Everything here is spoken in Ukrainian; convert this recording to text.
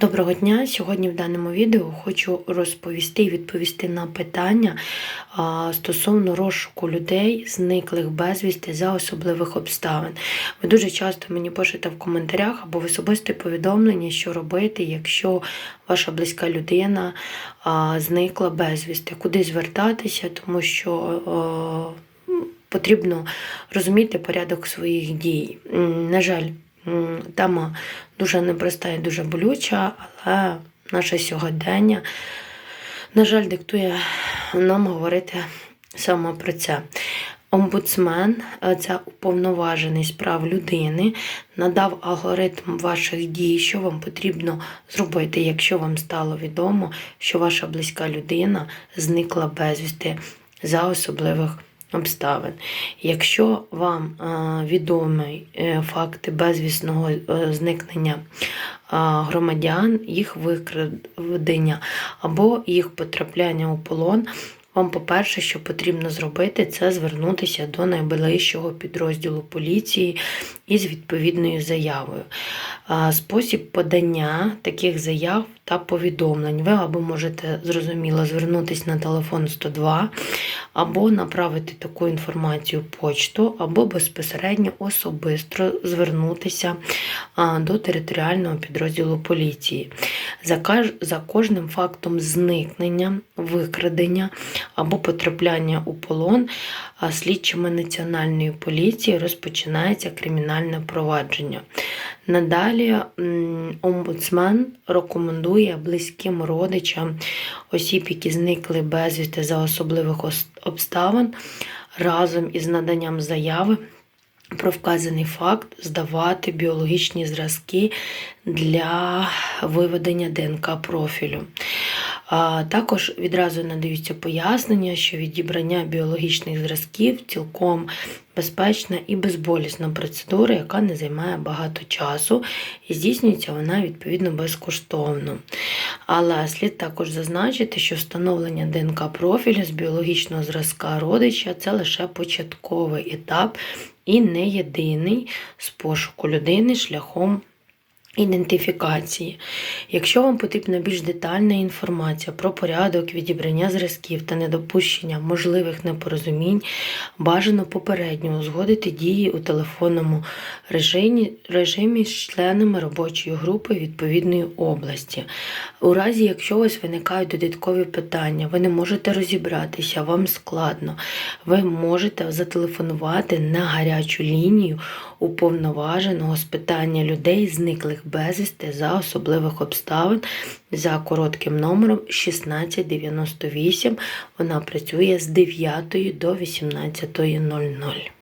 Доброго дня! Сьогодні в даному відео хочу розповісти і відповісти на питання стосовно розшуку людей, зниклих безвісти за особливих обставин. Ви дуже часто мені пишете в коментарях або в особисті повідомлення, що робити, якщо ваша близька людина зникла безвісти, куди звертатися, тому що. Потрібно розуміти порядок своїх дій. На жаль, тема дуже непроста і дуже болюча, але наше сьогодення, на жаль, диктує нам говорити саме про це. Омбудсмен, е, це уповноважений з прав людини, надав алгоритм ваших дій, що вам потрібно зробити, якщо вам стало відомо, що ваша близька людина зникла безвісти за особливих обставин. Якщо вам е, відомі е, факти безвісного е, зникнення громадян, їх викрадення або їх потрапляння у полон, вам, по-перше, що потрібно зробити, це звернутися до найближчого підрозділу поліції із відповідною заявою. Спосіб подання таких заяв та повідомлень. Ви або можете зрозуміло звернутися на телефон 102, або направити таку інформацію почту, або безпосередньо особисто звернутися до територіального підрозділу поліції. За, кожним фактом зникнення, викрадення або потрапляння у полон слідчими Національної поліції розпочинається кримінальне провадження. Надалі омбудсмен рекомендує близьким родичам осіб, які зникли безвісти за особливих обставин, разом із наданням заяви про вказаний факт здавати біологічні зразки для виведення ДНК профілю. Також відразу надаються пояснення, що відібрання біологічних зразків цілком безпечна і безболісна процедура, яка не займає багато часу, і здійснюється вона відповідно безкоштовно. Але слід також зазначити, що встановлення ДНК профілю з біологічного зразка родича це лише початковий етап і не єдиний з пошуку людини шляхом ідентифікації. Якщо вам потрібна більш детальна інформація про порядок відібрання зразків та недопущення можливих непорозумінь, бажано попередньо узгодити дії у телефонному режимі, режимі з членами робочої групи відповідної області. У разі, якщо у вас виникають додаткові питання, ви не можете розібратися, вам складно, ви можете зателефонувати на гарячу лінію уповноваженого з питання людей, зниклих безвісти за особливих обставин за коротким номером 1698. Вона працює з 9 до 18.00.